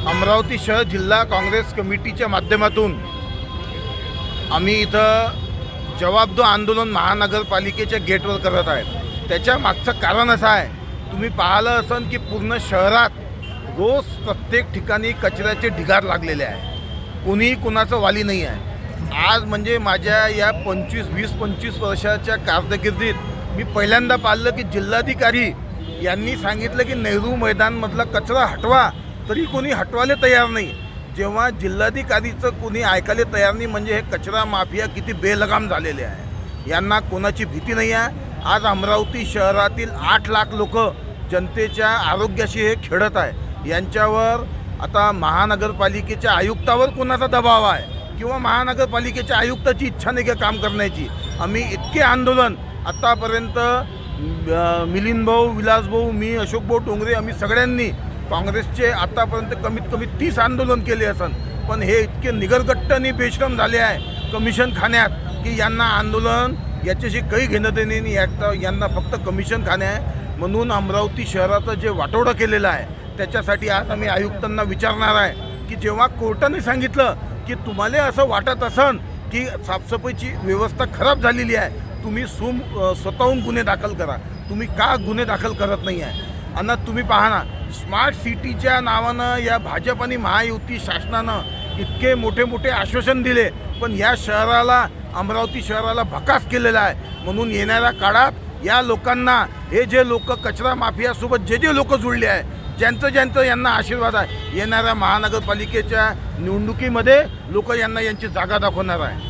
अमरावती शहर जिल्हा काँग्रेस कमिटीच्या माध्यमातून आम्ही इथं जवाब दो आंदोलन महानगरपालिकेच्या गेटवर करत आहेत. त्याच्या मागचं कारण असं आहे तुम्ही पाहिलं असन की पूर्ण शहरात रोज प्रत्येक ठिकाणी कचऱ्याचे ढिगार लागलेले आहे. कुणीही कुणाचं वाली नाही आहे. आज म्हणजे माझ्या या पंचवीस वीस पंचवीस वर्षाच्या कारकिर्दीत मी पहिल्यांदा पाहिलं की जिल्हाधिकारी यांनी सांगितलं की नेहरू मैदानमधला कचरा हटवा तरी कोणी हटवायला तयार नाही. जेव्हा जिल्हाधिकारीचं कोणी ऐकायला तयार नाही म्हणजे हे कचरा माफिया किती बेलगाम झालेले आहे. यांना कोणाची भीती नाही आहे. आज अमरावती शहरातील आठ लाख लोक जनतेच्या आरोग्याशी हे खेळत आहे. यांच्यावर आता महानगरपालिकेच्या आयुक्तावर कोणाचा दबाव आहे? किंवा महानगरपालिकेच्या आयुक्ताची इच्छा नाही का काम करण्याची? आम्ही इतके आंदोलन आत्तापर्यंत मिलिंद भाऊ विलासभाऊ मी अशोक भाऊ डोंगरे आम्ही सगळ्यांनी काँग्रेसचे आत्तापर्यंत कमीत कमी तीस आंदोलन केले असन पण हे इतके निगरगट्ट आणि बेश्रम झाले आहे कमिशन खाण्यात की यांना आंदोलन याच्याशी काही घेणं देणे नाही. यात- यांना फक्त कमिशन खाणे आहे. म्हणून अमरावती शहराचं जे वाटोडं केलेलं आहे त्याच्यासाठी आज आम्ही आयुक्तांना विचारणार आहे की जेव्हा कोर्टाने सांगितलं की तुम्हाला असं वाटत असन की साफसफाईची व्यवस्था खराब झालेली आहे तुम्ही सुम स्वतःहून गुन्हे दाखल करा. तुम्ही का गुन्हे दाखल करत नाही आहे आणि तुम्ही पहा ना स्मार्ट सिटीच्या नावानं या भाजप आणि महायुती शासनानं इतके मोठे मोठे आश्वासन दिले. पण या शहराला अमरावती शहराला भकास केलेला आहे. म्हणून येणाऱ्या काळात या लोकांना हे जे लोक कचरा माफियासोबत जे जे लोक जुळले आहे ज्यांचं ज्यांचं यांना आशीर्वाद आहे येणाऱ्या महानगरपालिकेच्या निवडणुकीमध्ये लोक यांना यांची जागा दाखवणार आहे.